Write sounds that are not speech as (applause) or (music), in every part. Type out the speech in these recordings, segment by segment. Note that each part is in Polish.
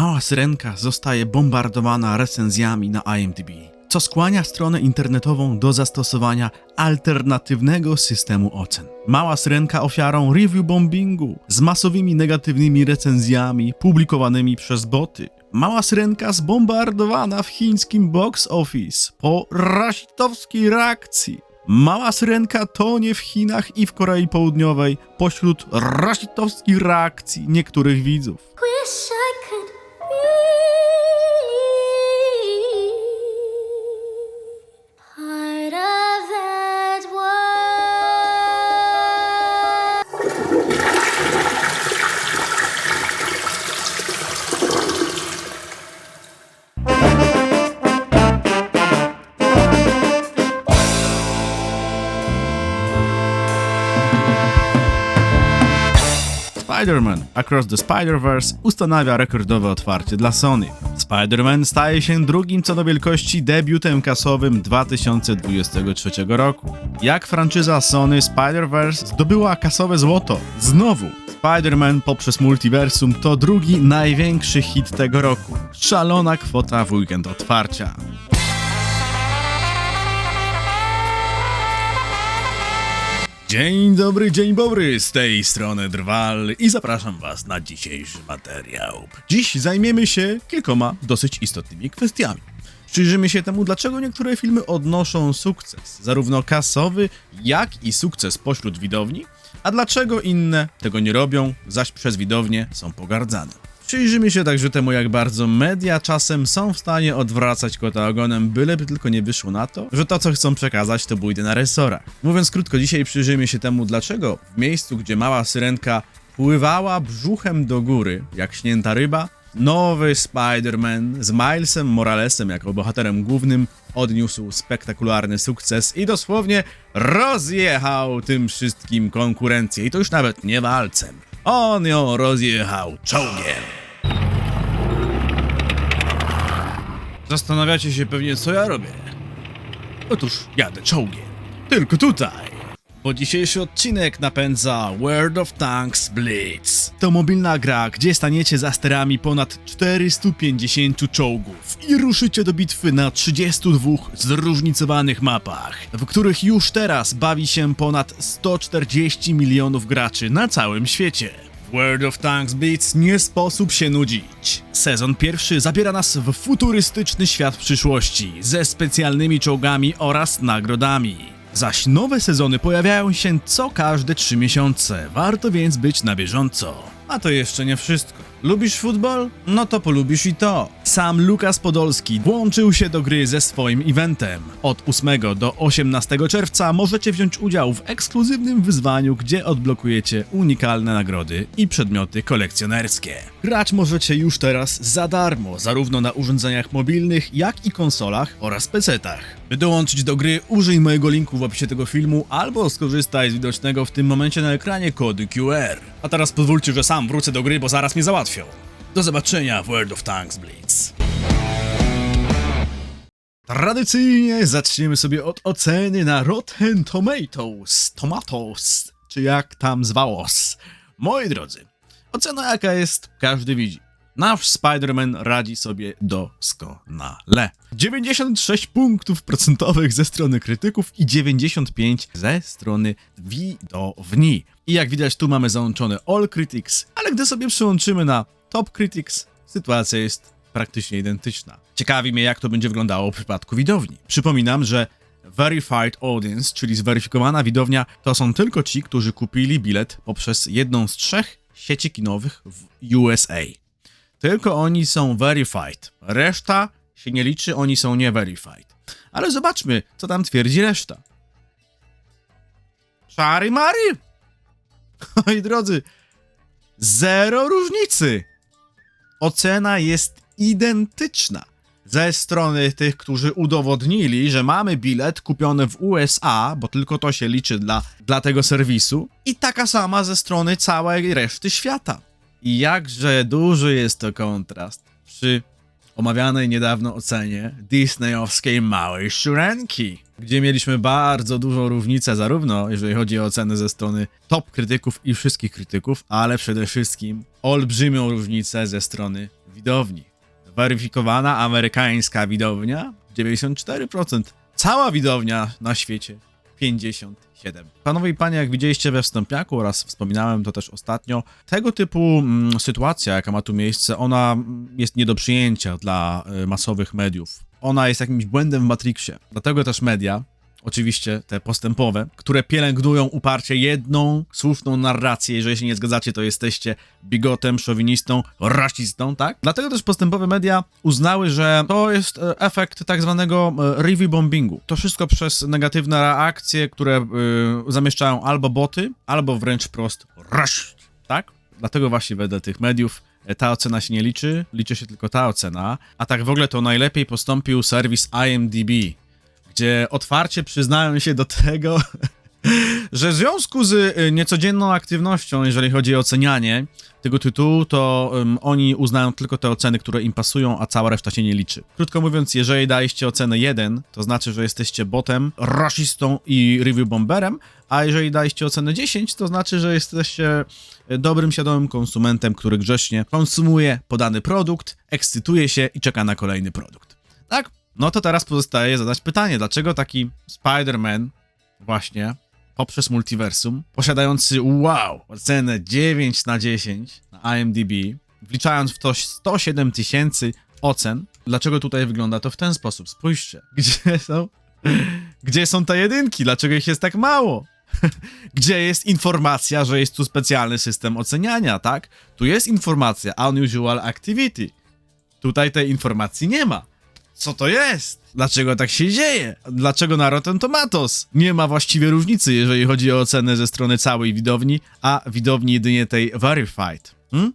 Mała Syrenka zostaje bombardowana recenzjami na IMDb, co skłania stronę internetową do zastosowania alternatywnego systemu ocen. Mała Syrenka ofiarą review bombingu z masowymi negatywnymi recenzjami publikowanymi przez boty. Mała Syrenka zbombardowana w chińskim box office po rasistowskiej reakcji. Mała Syrenka tonie w Chinach i w Korei Południowej pośród rasistowskich reakcji niektórych widzów. Wish I could be Spider-Man Across the Spider-Verse ustanawia rekordowe otwarcie dla Sony. Spider-Man staje się drugim co do wielkości debiutem kasowym 2023 roku. Jak franczyza Sony Spider-Verse zdobyła kasowe złoto? Znowu! Spider-Man poprzez multiversum to drugi największy hit tego roku. Szalona kwota w weekend otwarcia. Dzień dobry, dzień dobry, z tej strony Drwal i zapraszam Was na dzisiejszy materiał. Dziś zajmiemy się kilkoma dosyć istotnymi kwestiami. Przyjrzymy się temu, dlaczego niektóre filmy odnoszą sukces, zarówno kasowy, jak i sukces pośród widowni, a dlaczego inne tego nie robią, zaś przez widownię są pogardzane. Przyjrzymy się także temu, jak bardzo media czasem są w stanie odwracać kota ogonem, byleby tylko nie wyszło na to, że to, co chcą przekazać, to bójdę na resorach. Mówiąc krótko, dzisiaj przyjrzymy się temu, dlaczego w miejscu, gdzie mała syrenka pływała brzuchem do góry, jak śnięta ryba, nowy Spider-Man z Milesem Moralesem jako bohaterem głównym odniósł spektakularny sukces i dosłownie rozjechał tym wszystkim konkurencję. I to już nawet nie walcem. On ją rozjechał czołgiem. Zastanawiacie się pewnie, co ja robię. Otóż jadę czołgiem. Tylko tutaj. Bo dzisiejszy odcinek napędza World of Tanks Blitz. To mobilna gra, gdzie staniecie za sterami ponad 450 czołgów i ruszycie do bitwy na 32 zróżnicowanych mapach, w których już teraz bawi się ponad 140 milionów graczy na całym świecie. World of Tanks Blitz nie sposób się nudzić. Sezon pierwszy zabiera nas w futurystyczny świat przyszłości ze specjalnymi czołgami oraz nagrodami. Zaś nowe sezony pojawiają się co każde 3 miesiące, warto więc być na bieżąco. A to jeszcze nie wszystko. Lubisz futbol? No to polubisz i to. Sam Lukas Podolski włączył się do gry ze swoim eventem. Od 8 do 18 czerwca możecie wziąć udział w ekskluzywnym wyzwaniu, gdzie odblokujecie unikalne nagrody i przedmioty kolekcjonerskie. Grać możecie już teraz za darmo, zarówno na urządzeniach mobilnych, jak i konsolach oraz PC-tach. By dołączyć do gry, użyj mojego linku w opisie tego filmu albo skorzystaj z widocznego w tym momencie na ekranie kodu QR. A teraz pozwólcie, że sam wrócę do gry, bo zaraz mnie załatwią. Do zobaczenia w World of Tanks Blitz. Tradycyjnie zaczniemy sobie od oceny na Rotten Tomatoes, Tomatoes, czy jak tam zwałos. Moi drodzy, ocena jaka jest, każdy widzi. Nasz Spider-Man radzi sobie doskonale. 96 punktów procentowych ze strony krytyków i 95 ze strony widowni. I jak widać tu mamy załączone All Critics, ale gdy sobie przyłączymy na Top Critics, sytuacja jest praktycznie identyczna. Ciekawi mnie, jak to będzie wyglądało w przypadku widowni. Przypominam, że Verified Audience, czyli zweryfikowana widownia, to są tylko ci, którzy kupili bilet poprzez jedną z trzech sieci kinowych w USA. Tylko oni są verified. Reszta się nie liczy, oni są nie verified. Ale zobaczmy, co tam twierdzi reszta. Szary Mary! (laughs) Moi drodzy, zero różnicy. Ocena jest identyczna. Ze strony tych, którzy udowodnili, że mamy bilet kupiony w USA, bo tylko to się liczy dla, dla tego serwisu, i taka sama ze strony całej reszty świata. I jakże duży jest to kontrast przy omawianej niedawno ocenie disneyowskiej Małej Szczurenki, gdzie mieliśmy bardzo dużą różnicę zarówno jeżeli chodzi o oceny ze strony top krytyków i wszystkich krytyków, ale przede wszystkim olbrzymią różnicę ze strony widowni. Weryfikowana amerykańska widownia 94%. Cała widownia na świecie 57%. Panowie i panie, jak widzieliście we wstępiaku oraz wspominałem to też ostatnio, tego typu mm, sytuacja, jaka ma tu miejsce, ona jest nie do przyjęcia dla y, masowych mediów. Ona jest jakimś błędem w Matrixie. Dlatego też media, oczywiście te postępowe, które pielęgnują uparcie jedną słuszną narrację. Jeżeli się nie zgadzacie, to jesteście bigotem, szowinistą, rasistą, tak? Dlatego też postępowe media uznały, że to jest e, efekt tak zwanego e, review bombingu. To wszystko przez negatywne reakcje, które y, zamieszczają albo boty, albo wręcz prost raszt, tak? Dlatego właśnie wedle tych mediów ta ocena się nie liczy, liczy się tylko ta ocena, a tak w ogóle to najlepiej postąpił serwis IMDb, gdzie otwarcie przyznają się do tego, (laughs) że w związku z y, niecodzienną aktywnością, jeżeli chodzi o ocenianie tego tytułu, to ym, oni uznają tylko te oceny, które im pasują, a cała reszta się nie liczy. Krótko mówiąc, jeżeli daliście ocenę 1, to znaczy, że jesteście botem, rasistą i review bomberem, a jeżeli daliście ocenę 10, to znaczy, że jesteście y, dobrym, świadomym konsumentem, który grzecznie konsumuje podany produkt, ekscytuje się i czeka na kolejny produkt. Tak? No to teraz pozostaje zadać pytanie, dlaczego taki Spider-Man właśnie poprzez multiversum, posiadający wow, ocenę 9 na 10 na IMDb, wliczając w to 107 tysięcy ocen, dlaczego tutaj wygląda to w ten sposób? Spójrzcie, (laughs) gdzie są, gdzie są te jedynki, dlaczego ich jest tak mało? (laughs) Gdzie jest informacja, że jest tu specjalny system oceniania, tak? Tu jest informacja Unusual Activity. Tutaj tej informacji nie ma. Co to jest? Dlaczego tak się dzieje? Dlaczego na Rotten Tomatoes nie ma właściwie różnicy, jeżeli chodzi o ocenę ze strony całej widowni, a widowni jedynie tej Verified? Hmm?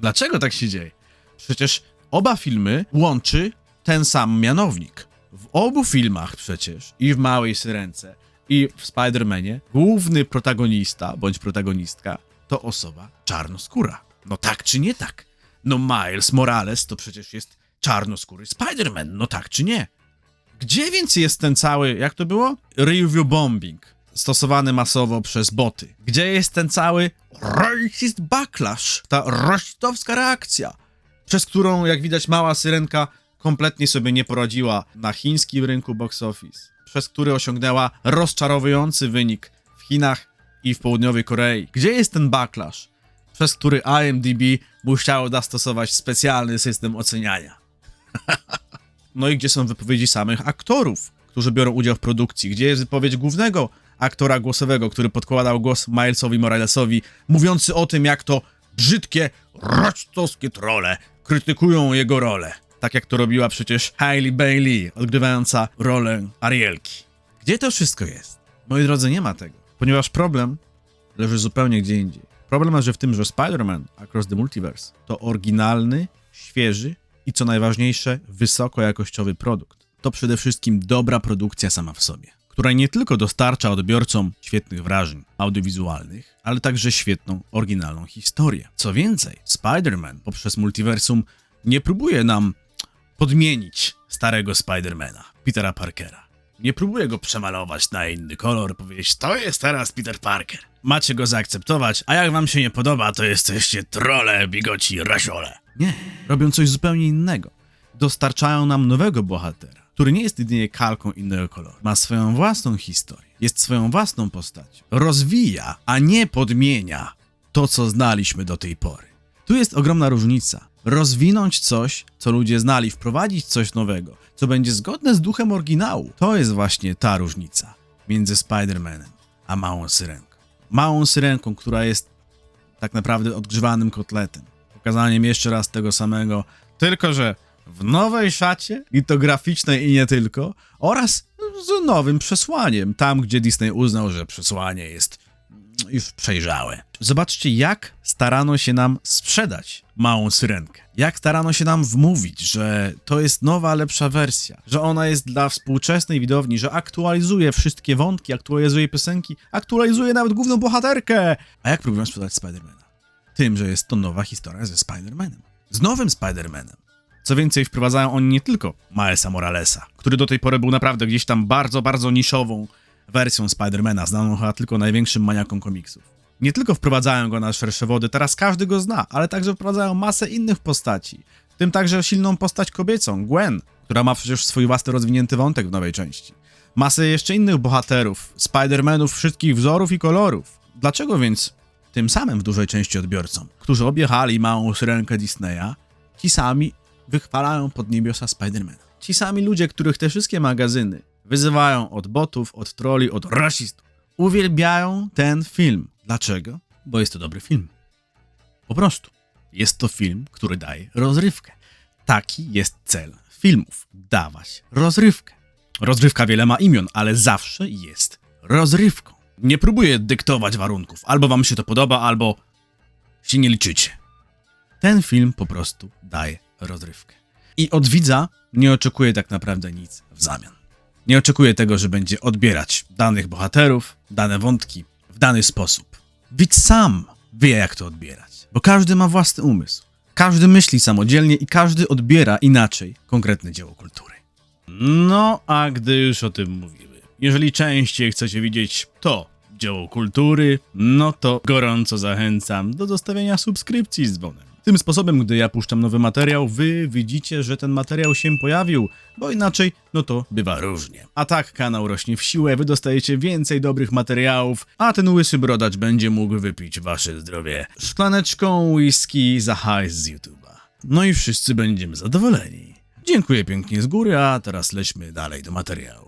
Dlaczego tak się dzieje? Przecież oba filmy łączy ten sam mianownik. W obu filmach przecież, i w Małej Syrence, i w Spider-Manie, główny protagonista bądź protagonistka to osoba czarnoskóra. No tak czy nie tak? No Miles Morales to przecież jest czarnoskóry Spider-Man, no tak czy nie? Gdzie więc jest ten cały, jak to było? Review bombing, stosowany masowo przez boty. Gdzie jest ten cały racist backlash, ta rasistowska reakcja, przez którą, jak widać, mała syrenka kompletnie sobie nie poradziła na chińskim rynku box office, przez który osiągnęła rozczarowujący wynik w Chinach i w południowej Korei. Gdzie jest ten backlash, przez który IMDb musiało zastosować specjalny system oceniania? No i gdzie są wypowiedzi samych aktorów, którzy biorą udział w produkcji? Gdzie jest wypowiedź głównego aktora głosowego, który podkładał głos Milesowi Moralesowi, mówiący o tym, jak to brzydkie, rasistowskie trole krytykują jego rolę. Tak jak to robiła przecież Hailey Bailey, odgrywająca rolę Arielki. Gdzie to wszystko jest? Moi drodzy, nie ma tego, ponieważ problem leży zupełnie gdzie indziej. Problem leży w tym, że Spider-Man Across the Multiverse to oryginalny, świeży i co najważniejsze, wysokojakościowy produkt. To przede wszystkim dobra produkcja sama w sobie, która nie tylko dostarcza odbiorcom świetnych wrażeń audiowizualnych, ale także świetną, oryginalną historię. Co więcej, Spider-Man poprzez multiversum nie próbuje nam podmienić starego Spidermana, Petera Parkera. Nie próbuje go przemalować na inny kolor, powiedzieć, to jest teraz Peter Parker. Macie go zaakceptować, a jak wam się nie podoba, to jesteście trole, bigoci, rasiole. Nie, robią coś zupełnie innego. Dostarczają nam nowego bohatera, który nie jest jedynie kalką innego koloru. Ma swoją własną historię, jest swoją własną postacią. Rozwija, a nie podmienia to, co znaliśmy do tej pory. Tu jest ogromna różnica. Rozwinąć coś, co ludzie znali, wprowadzić coś nowego, co będzie zgodne z duchem oryginału. To jest właśnie ta różnica między Spider-Manem a Małą Syrenką. Małą Syrenką, która jest tak naprawdę odgrzewanym kotletem. Pokazaniem jeszcze raz tego samego, tylko że w nowej szacie, i to graficznej i nie tylko, oraz z nowym przesłaniem, tam gdzie Disney uznał, że przesłanie jest już przejrzałe. Zobaczcie, jak starano się nam sprzedać małą syrenkę. Jak starano się nam wmówić, że to jest nowa, lepsza wersja, że ona jest dla współczesnej widowni, że aktualizuje wszystkie wątki, aktualizuje piosenki, aktualizuje nawet główną bohaterkę. A jak próbują sprzedać Spidermana? Tym, że jest to nowa historia ze Spidermanem. Z nowym Spidermanem. Co więcej, wprowadzają oni nie tylko Milesa Moralesa, który do tej pory był naprawdę gdzieś tam bardzo, bardzo niszową wersją Spidermana, znaną chyba tylko największym maniakom komiksów. Nie tylko wprowadzają go na szersze wody, teraz każdy go zna, ale także wprowadzają masę innych postaci. W tym także silną postać kobiecą, Gwen, która ma przecież swój własny rozwinięty wątek w nowej części. Masę jeszcze innych bohaterów, Spider-Manów wszystkich wzorów i kolorów. Dlaczego więc tym samym w dużej części odbiorcom, którzy objechali małą syrenkę Disneya, ci sami wychwalają pod niebiosa Spidermana. Ci sami ludzie, których te wszystkie magazyny wyzywają od botów, od troli, od rasistów, uwielbiają ten film. Dlaczego? Bo jest to dobry film. Po prostu. Jest to film, który daje rozrywkę. Taki jest cel filmów. Dawać rozrywkę. Rozrywka wiele ma imion, ale zawsze jest rozrywką. Nie próbuję dyktować warunków. Albo wam się to podoba, albo się nie liczycie. Ten film po prostu daje rozrywkę. I od widza nie oczekuję tak naprawdę nic w zamian. Nie oczekuję tego, że będzie odbierać danych bohaterów, dane wątki w dany sposób. Widz sam wie, jak to odbierać, bo każdy ma własny umysł. Każdy myśli samodzielnie i każdy odbiera inaczej konkretne dzieło kultury. No, a gdy już o tym mówimy, jeżeli częściej chcecie widzieć to dzieło kultury, no to gorąco zachęcam do zostawienia subskrypcji z dzwonem. Tym sposobem, gdy ja puszczam nowy materiał, wy widzicie, że ten materiał się pojawił, bo inaczej, no to bywa różnie. A tak kanał rośnie w siłę, wy dostajecie więcej dobrych materiałów, a ten łysy brodacz będzie mógł wypić wasze zdrowie szklaneczką whisky za hajs z YouTube'a. No i wszyscy będziemy zadowoleni. Dziękuję pięknie z góry, a teraz lećmy dalej do materiału.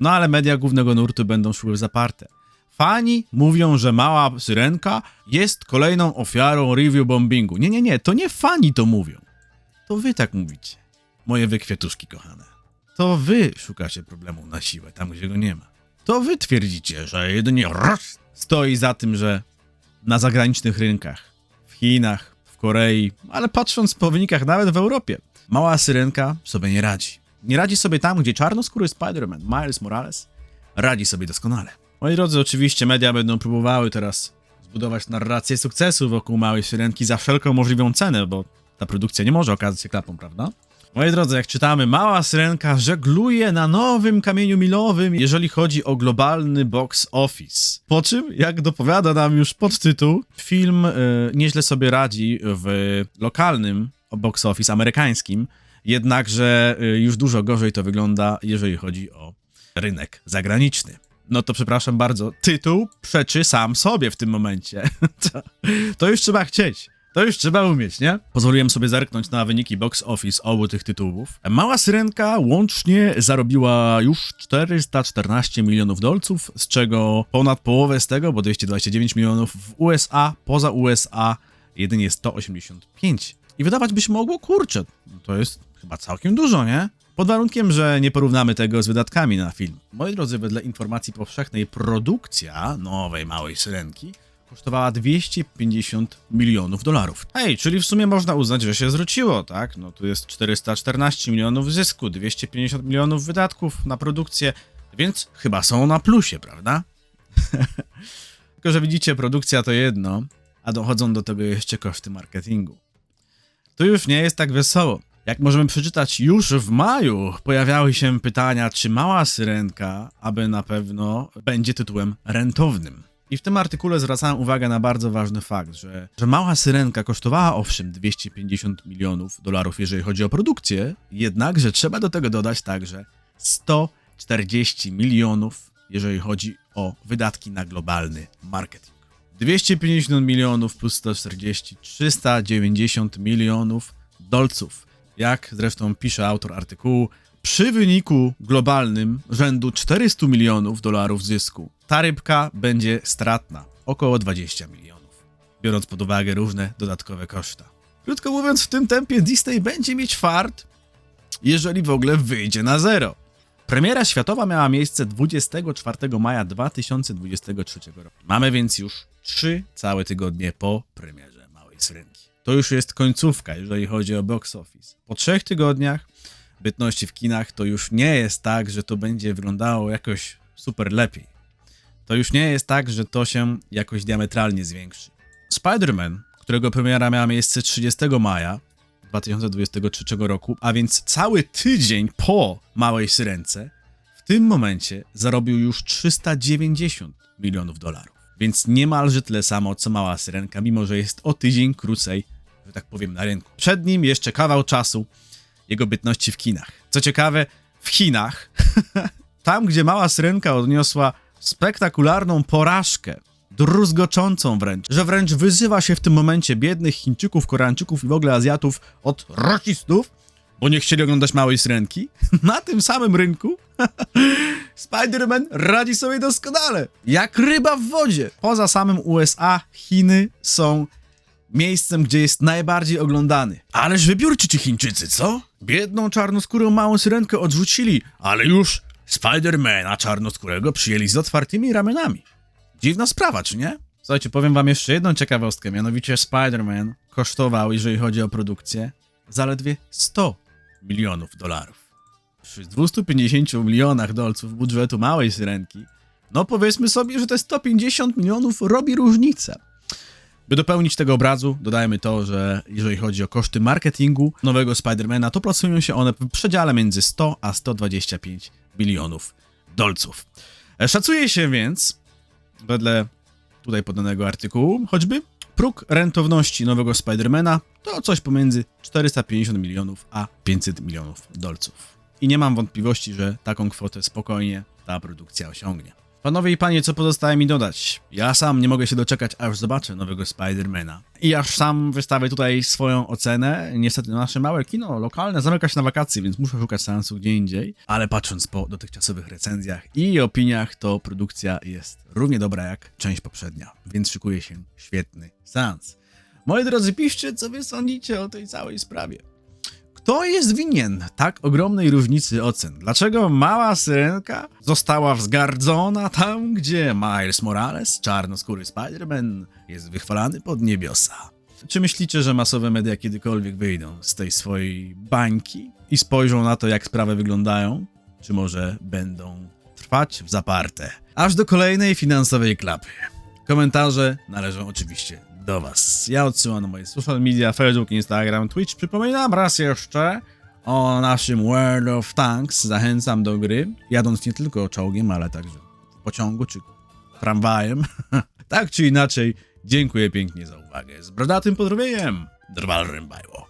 No ale media głównego nurtu będą szły zaparte. Fani mówią, że mała syrenka jest kolejną ofiarą review bombingu. Nie, nie, nie, to nie fani to mówią. To wy tak mówicie. Moje wykwiatuszki kochane. To wy szukacie problemu na siłę, tam gdzie go nie ma. To wy twierdzicie, że jedynie raz stoi za tym, że na zagranicznych rynkach, w Chinach, w Korei, ale patrząc po wynikach nawet w Europie, mała syrenka sobie nie radzi. Nie radzi sobie tam, gdzie czarnoskóry Spider-Man, Miles Morales, radzi sobie doskonale. Moi drodzy, oczywiście media będą próbowały teraz zbudować narrację sukcesu wokół małej syrenki za wszelką możliwą cenę, bo ta produkcja nie może okazać się klapą, prawda? Moi drodzy, jak czytamy, mała syrenka żegluje na nowym kamieniu milowym, jeżeli chodzi o globalny box office. Po czym, jak dopowiada nam już podtytuł, film y, nieźle sobie radzi w lokalnym box office amerykańskim, jednakże y, już dużo gorzej to wygląda, jeżeli chodzi o rynek zagraniczny. No to przepraszam bardzo, tytuł przeczy sam sobie w tym momencie. (laughs) to, to już trzeba chcieć. To już trzeba umieć, nie? Pozwoliłem sobie zerknąć na wyniki box office obu tych tytułów. Mała Syrenka łącznie zarobiła już 414 milionów dolców, z czego ponad połowę z tego, bo 229 milionów w USA, poza USA jedynie 185. I wydawać by się mogło, kurczę, to jest chyba całkiem dużo, nie? Pod warunkiem, że nie porównamy tego z wydatkami na film. Moi drodzy, wedle informacji powszechnej, produkcja nowej małej syrenki kosztowała 250 milionów dolarów. Hej, czyli w sumie można uznać, że się zwróciło, tak? No tu jest 414 milionów zysku, 250 milionów wydatków na produkcję, więc chyba są na plusie, prawda? (laughs) Tylko, że widzicie, produkcja to jedno, a dochodzą do tego jeszcze koszty marketingu. Tu już nie jest tak wesoło. Jak możemy przeczytać, już w maju pojawiały się pytania, czy mała syrenka, aby na pewno będzie tytułem rentownym. I w tym artykule zwracałem uwagę na bardzo ważny fakt, że, że mała syrenka kosztowała owszem 250 milionów dolarów, jeżeli chodzi o produkcję, jednakże trzeba do tego dodać także 140 milionów, jeżeli chodzi o wydatki na globalny marketing. 250 milionów plus 140, 390 milionów dolców. Jak zresztą pisze autor artykułu, przy wyniku globalnym rzędu 400 milionów dolarów zysku, ta rybka będzie stratna około 20 milionów, biorąc pod uwagę różne dodatkowe koszta. Krótko mówiąc, w tym tempie Disney będzie mieć fart, jeżeli w ogóle wyjdzie na zero. Premiera światowa miała miejsce 24 maja 2023 roku. Mamy więc już 3 całe tygodnie po premierze Małej Syrenki. To już jest końcówka, jeżeli chodzi o box office. Po trzech tygodniach bytności w kinach to już nie jest tak, że to będzie wyglądało jakoś super lepiej. To już nie jest tak, że to się jakoś diametralnie zwiększy. Spider-Man, którego premiera miała miejsce 30 maja 2023 roku, a więc cały tydzień po Małej Syrence, w tym momencie zarobił już 390 milionów dolarów. więc niemalże tyle samo co mała syrenka, mimo że jest o tydzień krócej, że tak powiem, na rynku. Przed nim jeszcze kawał czasu jego bytności w kinach. Co ciekawe, w Chinach, (laughs) tam gdzie mała syrenka odniosła spektakularną porażkę, druzgoczącą wręcz, że wręcz wyzywa się w tym momencie biednych Chińczyków, Koreańczyków i w ogóle Azjatów od rasistów, bo nie chcieli oglądać małej syrenki. (laughs) Na tym samym rynku (laughs) Spider-Man radzi sobie doskonale. Jak ryba w wodzie. Poza samym USA, Chiny są miejscem, gdzie jest najbardziej oglądany. Ależ wybiórczy ci Chińczycy, co? Biedną czarnoskórą małą syrenkę odrzucili, ale już Spidermana czarnoskórego przyjęli z otwartymi ramionami. Dziwna sprawa, czy nie? Słuchajcie, powiem wam jeszcze jedną ciekawostkę, mianowicie Spider-Man kosztował, jeżeli chodzi o produkcję, zaledwie 100 milionów dolarów. Przy 250 milionach dolców budżetu małej syrenki, no powiedzmy sobie, że te 150 milionów robi różnicę. By dopełnić tego obrazu, dodajmy to, że jeżeli chodzi o koszty marketingu nowego Spidermana, to placują się one w przedziale między 100 a 125 milionów dolców. E, Szacuje się więc, wedle tutaj podanego artykułu, choćby próg rentowności nowego Spidermana to coś pomiędzy 450 milionów a 500 milionów dolców. I nie mam wątpliwości, że taką kwotę spokojnie ta produkcja osiągnie. Panowie i panie, co pozostaje mi dodać? Ja sam nie mogę się doczekać, aż zobaczę nowego Spidermana. I aż sam wystawię tutaj swoją ocenę. Niestety nasze małe kino lokalne zamyka się na wakacje, więc muszę szukać seansu gdzie indziej. Ale patrząc po dotychczasowych recenzjach i opiniach, to produkcja jest równie dobra jak część poprzednia, więc szykuje się świetny seans. Moi drodzy, piszcie, co wy sądzicie o tej całej sprawie. Kto jest winien tak ogromnej różnicy ocen? Dlaczego mała syrenka została wzgardzona tam, gdzie Miles Morales, czarnoskóry Spider-Man, jest wychwalany pod niebiosa? Czy myślicie, że masowe media kiedykolwiek wyjdą z tej swojej bańki i spojrzą na to, jak sprawy wyglądają? Czy może będą trwać w zaparte? Aż do kolejnej finansowej klapy. Komentarze należą oczywiście do Was. Ja odsyłam na moje social media, Facebook, Instagram, Twitch. Przypominam raz jeszcze o naszym World of Tanks. Zachęcam do gry, jadąc nie tylko czołgiem, ale także w pociągu czy tramwajem. (laughs) tak czy inaczej, dziękuję pięknie za uwagę. Z brodatym pozdrowieniem, Drwal Rębaju.